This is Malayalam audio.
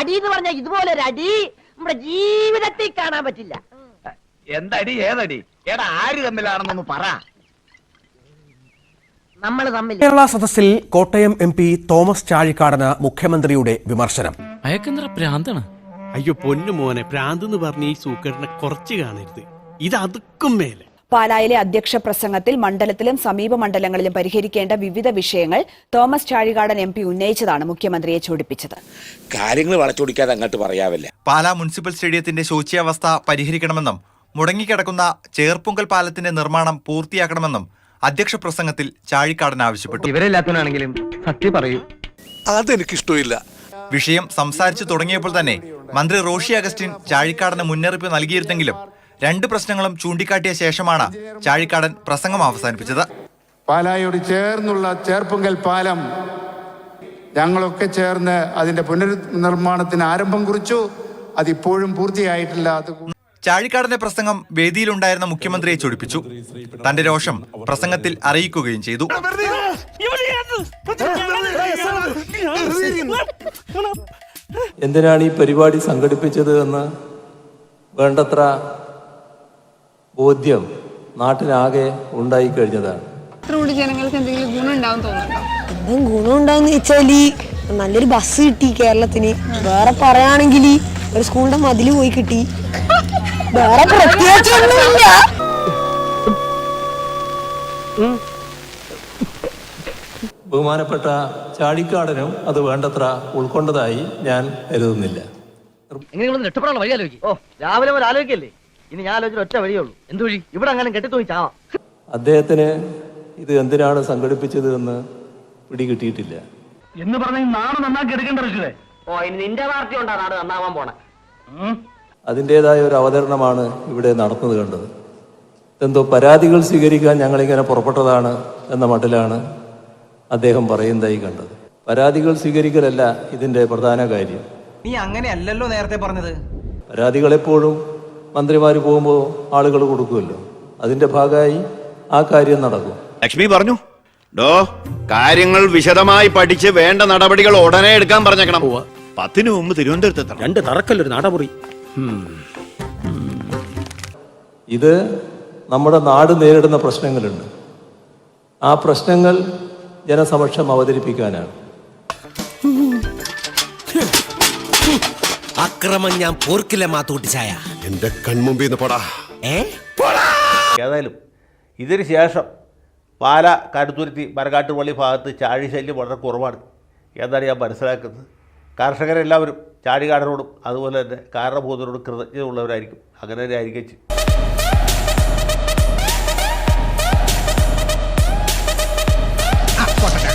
അടി എന്ന് പറഞ്ഞ ഇതുപോലെ ഒരു അടി നമ്മുടെ ജീവിതത്തിൽ കാണാൻ പറ്റില്ല. എന്തടി? ഏതടി? എടാ ആര് തമ്മിലാണെന്നൊന്ന് പറ. നമ്മൾ തമ്മിൽ കേരള സദസ്സിൽ കോട്ടയം എം പി തോമസ് ചാഴിക്കാടന് മുഖ്യമന്ത്രിയുടെ വിമർശനം. അയക്കെന്തറ പ്രാന്താണ്? അയ്യോ പൊന്നു മോനെ പ്രാന്ത് എന്ന് പറഞ്ഞ ഈ സൂക്കറിനെ കുറച്ച് കാണരുത്. ഇത് അതുക്കും മേലെ. പാലായിലെ അധ്യക്ഷ പ്രസംഗത്തിൽ മണ്ഡലത്തിലും സമീപ മണ്ഡലങ്ങളിലും പരിഹരിക്കേണ്ട വിവിധ വിഷയങ്ങൾ തോമസ് ചാഴികാടൻ എം പി ഉന്നയിച്ചതാണ് മുഖ്യമന്ത്രിയെ ചൂടിപ്പിച്ചത്. കാര്യങ്ങൾ വളച്ചൊടിക്കാതെ അങ്ങോട്ട് പറയാവില്ല. പാലാ മുനിസിപ്പൽ സ്റ്റേഡിയത്തിന്റെ ശോച്യാവസ്ഥ പരിഹരിക്കണമെന്നും മുടങ്ങിക്കിടക്കുന്ന ചേർപ്പുങ്കൽ പാലത്തിന്റെ നിർമ്മാണം പൂർത്തിയാക്കണമെന്നും അധ്യക്ഷ പ്രസംഗത്തിൽ ചാഴിക്കാടൻ ആവശ്യപ്പെട്ടു. ഇവരെല്ലാത്തവനാണെങ്കിലും സത്യം പറയൂ. അതെനിക്കിഷ്ടമില്ല. വിഷയം സംസാരിച്ചു തുടങ്ങിയപ്പോൾ തന്നെ മന്ത്രി റോഷി അഗസ്റ്റിൻ ചാഴിക്കാടന് മുന്നറിയിപ്പ് നൽകിയിരുന്നെങ്കിലും രണ്ട് പ്രശ്നങ്ങളും ചൂണ്ടിക്കാട്ടിയ ശേഷമാണ് ചാഴിക്കാടൻ പ്രസംഗം അവസാനിപ്പിച്ചത്. പാലായോട് ചേർന്നുള്ള ചേർപ്പുങ്കൽ പാലം ഞങ്ങളൊക്കെ ചേർന്ന് അതിന്റെ പുനർനിർമ്മാണത്തിന് ആരംഭം കുറിച്ചു. അതിപ്പോഴും പൂർത്തിയായിട്ടില്ല. അത് ചാഴിക്കാടന്റെ പ്രസംഗം വേദിയിലുണ്ടായിരുന്ന മുഖ്യമന്ത്രിയെ ചൊടിപ്പിച്ചു. തന്റെ രോഷം പ്രസംഗത്തിൽ അറിയിക്കുകയും ചെയ്തു. എന്തിനാണ് ഈ പരിപാടി സംഘടിപ്പിച്ചത് എന്ന് വേണ്ടത്ര ബോധ്യം നാട്ടിനാകെ ഉണ്ടായിക്കഴിഞ്ഞതാണ്. കൂടി ജനങ്ങൾക്ക് എന്തെങ്കിലും ഗുണം ഉണ്ടാവും തോന്നുന്നുണ്ടോ? എന്തും ഗുണം ഉണ്ടാവുന്ന വെച്ചാൽ നല്ലൊരു ബസ് കിട്ടി കേരളത്തിന്. വേറെ പറയാണെങ്കിൽ ഒരു സ്കൂളിന്റെ മതിൽ പോയി കിട്ടി. വേറെ പ്രത്യേകിച്ചൊന്നുമില്ല. ബഹുമാനപ്പെട്ട ചാഴിക്കാടനും അത് വേണ്ടത്ര ഉൾക്കൊണ്ടതായി ഞാൻ കരുതുന്നില്ല. എങ്ങനെയൊന്നും രക്ഷപ്പെടാനുള്ള വഴി ആലോചിക്കും. ഓ രാവിലെ പോലെ ആലോചിക്കല്ലേ? ഇനി ഞാൻ ആലോചിച്ച ഒറ്റ വഴിയുള്ളൂ എന്ത് വഴി? ഇവിടെ അങ്ങനെ കെട്ടിത്തൂങ്ങി ചാവാം. അദ്ദേഹത്തിന് ഇത് എന്തിനാണ് സംഘടിപ്പിച്ചത് എന്ന് പിടികിട്ടിയിട്ടില്ല. എന്ന് പറഞ്ഞ നാട് നന്നാക്കി എടുക്കേണ്ട ഓ ഇനി നിന്റെ പാർട്ടി ഉണ്ടാ നാട് നന്നാവാൻ പോണേ. അതിന്റെതായ ഒരു അവതരണമാണ് ഇവിടെ നടന്നത് കണ്ടത്. എന്തോ പരാതികൾ സ്വീകരിക്കാൻ ഞങ്ങളിങ്ങനെ പുറപ്പെട്ടതാണ് എന്ന മട്ടിലാണ് അദ്ദേഹം പറയുന്നതായി കണ്ടത്. പരാതികൾ സ്വീകരിക്കലല്ല ഇതിന്റെ പ്രധാന കാര്യം. നീ അങ്ങനെയല്ലല്ലോ നേരത്തെ പറഞ്ഞത്. പരാതികൾ എപ്പോഴും മന്ത്രിമാർ പോകുമ്പോൾ ആളുകൾ കൊടുക്കുമല്ലോ. അതിന്റെ ഭാഗമായി ആ കാര്യം നടക്കും. ലക്ഷ്മി പറഞ്ഞു. ഡോ കാര്യങ്ങൾ വിശദമായി പഠിച്ച് വേണ്ട നടപടികൾ ഉടനെ എടുക്കാൻ പറഞ്ഞേക്കണം. പത്തിന് മുമ്പ് തിരുവനന്തപുരത്ത് എത്തണം. രണ്ട് തറക്കല്ലൊരു നാടമുറി ഇത് നമ്മുടെ നാട് നേരിടുന്ന പ്രശ്നങ്ങളുണ്ട്. ആ പ്രശ്നങ്ങൾ ജനസമക്ഷം അവതരിപ്പിക്കാനാണ്. അക്രമം ഞാൻ പോർക്കില്ല മാത്തൂട്ടി ചായ. എന്റെ കൺമുമ്പിൽ നിന്ന് പോടാ! ഏതായാലും ഇതിന് ശേഷം പാല കടുത്തുരുത്തി മരക്കാട്ടുപള്ളി ഭാഗത്ത് ചാഴി ശല്യം വളരെ കുറവാണ്. എന്നാണ് ഞാൻ മനസ്സിലാക്കുന്നത്. കർഷകരെല്ലാവരും ചാഴികാടനോടും അതുപോലെ തന്നെ കാരണബോധനോടും കൃതജ്ഞത ഉള്ളവരായിരിക്കും അങ്ങനെ തന്നെ ആയിരിക്കും